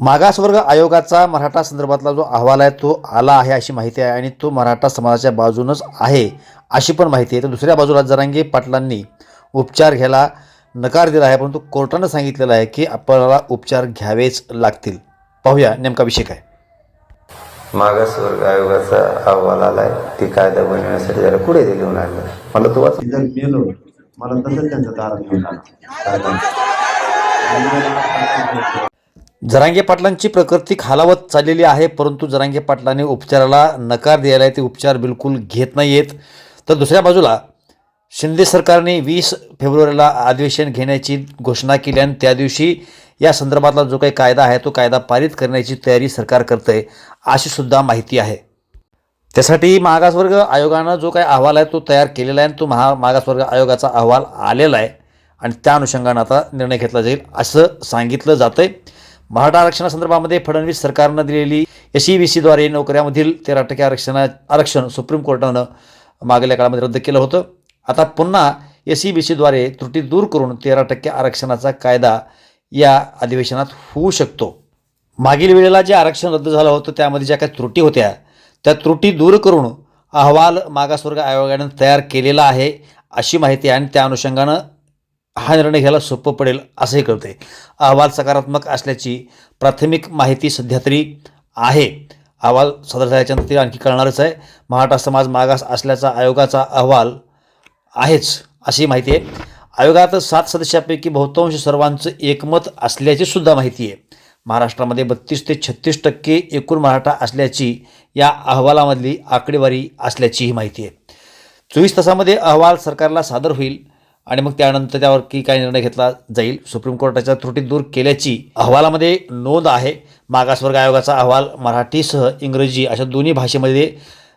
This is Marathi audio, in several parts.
मागासवर्ग आयोगाचा मराठा संदर्भातला जो अहवाल आहे तो आला आहे अशी माहिती आहे आणि तो मराठा समाजाच्या बाजूनच आहे अशी पण माहिती आहे. तर दुसऱ्या बाजूला जरांगे पाटलांनी उपचार घ्यायला नकार दिला आहे परंतु कोर्टानं सांगितलेलं आहे की आपल्याला उपचार घ्यावेच लागतील. पाहूया नेमका विषय काय. मागासवर्ग आयोगाचा अहवाल आलाय ती कायदा बनवण्यासाठी त्याला पुढे दिले लागलं मला तो मेलो मला तसंच त्यांचं घेऊन आलं जरांगे पाटलांची प्रकृती खालावत चाललेली आहे परंतु जरांगे पाटलांनी उपचाराला नकार द्यायला आहे ते उपचार बिलकुल घेत नाही आहेत तर दुसऱ्या बाजूला शिंदे सरकारने वीस फेब्रुवारीला अधिवेशन घेण्याची घोषणा केली आणि त्या दिवशी या संदर्भातला जो काही कायदा आहे तो कायदा पारित करण्याची तयारी सरकार करतं आहे अशी सुद्धा माहिती आहे. त्यासाठी मागासवर्ग आयोगानं जो काही अहवाल आहे तो तयार केलेला आहे आणि तो महा मागासवर्ग आयोगाचा अहवाल आलेला आहे. आणि त्या अनुषंगानं आता निर्णय घेतला जाईल असं सांगितलं जातं आहे मराठा आरक्षणासंदर्भामध्ये फडणवीस सरकारनं दिलेली एस ई बी सीद्वारे नोकऱ्यामधील तेरा टक्के आरक्षणा आरक्षण सुप्रीम कोर्टानं मागल्या काळामध्ये रद्द केलं होतं. आता पुन्हा एस ई बी सीद्वारे त्रुटी दूर करून तेरा टक्के आरक्षणाचा कायदा या अधिवेशनात होऊ शकतो. मागील वेळेला जे आरक्षण रद्द झालं होतं त्यामध्ये ज्या काही त्रुटी होत्या त्या त्रुटी दूर करून अहवाल मागासवर्ग आयोगानं तयार केलेला आहे अशी माहिती आणि त्या अनुषंगानं हा निर्णय घ्यायला सोपं पडेल असंही कळते अहवाल सकारात्मक असल्याची प्राथमिक माहिती सध्या तरी आहे. अहवाल सादर झाल्याच्यानंतर आणखी कळणारच आहे. मराठा समाज मागास असल्याचा आयोगाचा अहवाल आहेच अशी माहिती आहे. आयोगात सात सदस्यापैकी बहुतांश सर्वांचं एकमत असल्याची सुद्धा माहिती आहे. महाराष्ट्रामध्ये बत्तीस ते छत्तीस टक्के एकूण मराठा असल्याची या अहवालामधली आकडेवारी असल्याचीही माहिती आहे. चोवीस तासामध्ये अहवाल सरकारला सादर होईल. आणि मग त्यानंतर त्यावर की काय निर्णय घेतला जाईल सुप्रीम कोर्टाच्या त्रुटी दूर केल्याची अहवालामध्ये नोंद आहे. मागासवर्ग आयोगाचा अहवाल मराठीसह इंग्रजी अशा दोन्ही भाषेमध्ये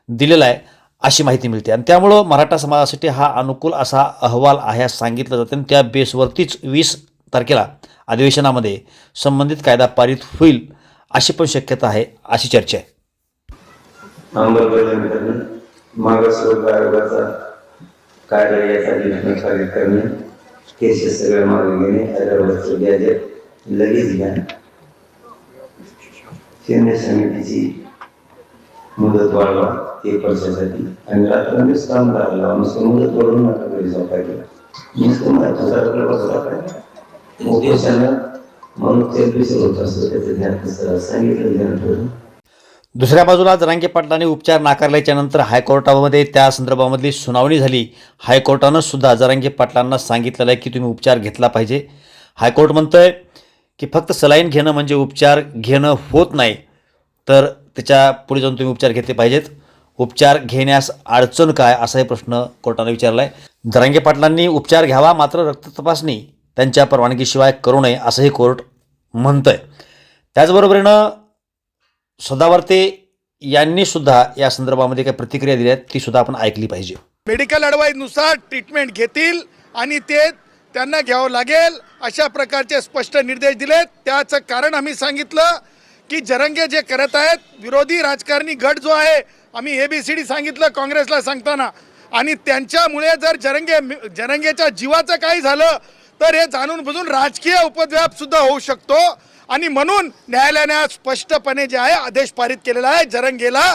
दिलेला आहे अशी माहिती मिळते. आणि त्यामुळं मराठा समाजासाठी हा अनुकूल असा अहवाल आहे असं सांगितलं जातं. आणि त्या बेसवरतीच वीस तारखेला अधिवेशनामध्ये संबंधित कायदा पारित होईल अशी पण शक्यता आहे अशी चर्चा आहे. अंमलबजावणी करणे केसेस सगळ्या मागे घेणे हैदराबादचं मुदत वाढवा एक वर्षासाठी आणि रात्रंदिवस काम करायला नुसतं मुदत वाढवून नका घरी झोपायला नुसतं मला सरकारला बसला काय उद्देशाला म्हणून होत असतं त्याचं ध्यान सांगितलं ध्यान ठेवून दुसऱ्या बाजूला जरांगे पाटलांनी उपचार नाकारल्याच्या नंतर हायकोर्टामध्ये त्या संदर्भामधली सुनावणी झाली. हायकोर्टानं सुद्धा जरांगे पाटलांना सांगितलेलं आहे की तुम्ही उपचार घेतला पाहिजे. हायकोर्ट म्हणतंय की फक्त सलाईन घेणं म्हणजे उपचार घेणं होत नाही तर त्याच्या पुढे जाऊन तुम्ही उपचार घेतले पाहिजेत. उपचार घेण्यास अडचण काय असाही प्रश्न कोर्टानं विचारला आहे जरांगे पाटलांनी उपचार घ्यावा मात्र रक्त तपासणी त्यांच्या परवानगीशिवाय करू नये असंही कोर्ट म्हणतं आहे त्याचबरोबरीनं सदावर्ते यांनी सुद्धा या संदर्भामध्ये काही प्रतिक्रिया दिल्या आहेत ती सुद्धा आपण ऐकली पाहिजे. मेडिकल अडवाईजनुसार ट्रीटमेंट घेतील आणि ते त्यांना घ्यावं लागेल अशा प्रकारचे स्पष्ट निर्देश दिलेत. त्याचं कारण आम्ही सांगितलं की जरंगे जे करत आहेत विरोधी राजकारणी गट जो आहे आम्ही ए बी सी डी सांगितलं काँग्रेसला सांगताना. आणि त्यांच्यामुळे जर जरंगे जरंगेच्या जीवाचं काही झालं तर हे जाणून बुजून राजकीय उपद्व्याप सुद्धा होऊ शकतो. आणि म्हणून न्यायालयाने स्पष्टपणे जे आहे आदेश पारित केलेला आहे जरंगेला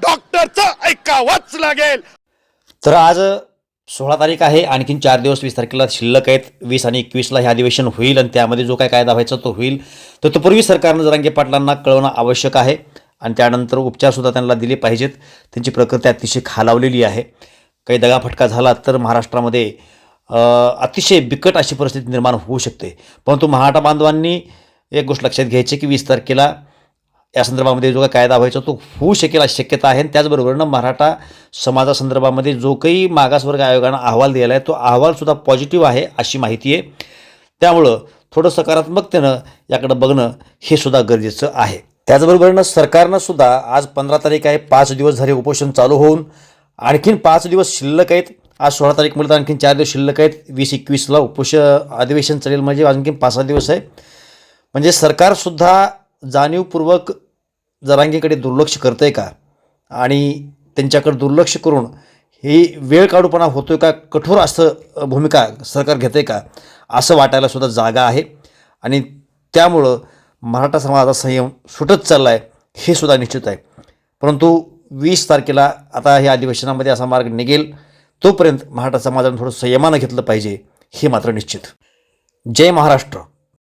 डॉक्टरचं ऐकावंच लागेल. तर आज सोळा तारीख आहे आणखीन चार दिवस वीस तारखेला शिल्लक आहेत. वीस आणि एकवीसला हे अधिवेशन होईल आणि त्यामध्ये जो काय कायदा व्हायचा तो होईल. तर तो पूर्वी सरकारनं जरांगे पाटलांना कळवणं आवश्यक आहे आणि त्यानंतर उपचारसुद्धा त्यांना दिले पाहिजेत. त्यांची प्रकृती अतिशय खालावलेली आहे. काही दगाफटका झाला तर महाराष्ट्रामध्ये अतिशय बिकट अशी परिस्थिती निर्माण होऊ शकते. परंतु महाटा बांधवांनी एक गोष्ट लक्षात घ्यायची की वीस तारखेला या संदर्भामध्ये जो काही कायदा व्हायचा तो होऊ शकेल अशी शक्यता आहे. आणि त्याचबरोबरनं मराठा समाजासंदर्भामध्ये जो काही मागासवर्ग आयोगानं अहवाल दिलेला आहे तो अहवालसुद्धा पॉझिटिव्ह आहे अशी माहिती आहे. त्यामुळं थोडं सकारात्मकतेनं याकडं बघणं हे सुद्धा गरजेचं आहे. त्याचबरोबरनं सरकारनं सुद्धा आज पंधरा तारीख आहे पाच दिवस झाले उपोषण चालू होऊन. आणखीन पाच दिवस शिल्लक आहेत. आज सोळा तारीख म्हणजे तर आणखीन चार दिवस शिल्लक आहेत. वीस एकवीसला उपोष अधिवेशन चालेल म्हणजे आणखीन पाच सहा दिवस आहे. म्हणजे सरकारसुद्धा जाणीवपूर्वक जरांगीकडे दुर्लक्ष करतं आहे का? आणि त्यांच्याकडे दुर्लक्ष करून ही वेळ काढूपणा होतोय का? कठोर असं भूमिका सरकार घेतं आहे का? असं वाटायला सुद्धा जागा आहे. आणि त्यामुळं मराठा समाजाचा संयम सुटत चालला आहे हे सुद्धा निश्चित आहे. परंतु वीस तारखेला आता हे अधिवेशनामध्ये असा मार्ग निघेल तोपर्यंत मराठा समाजाने थोडं संयमानं घेतलं पाहिजे हे मात्र निश्चित. जय महाराष्ट्र.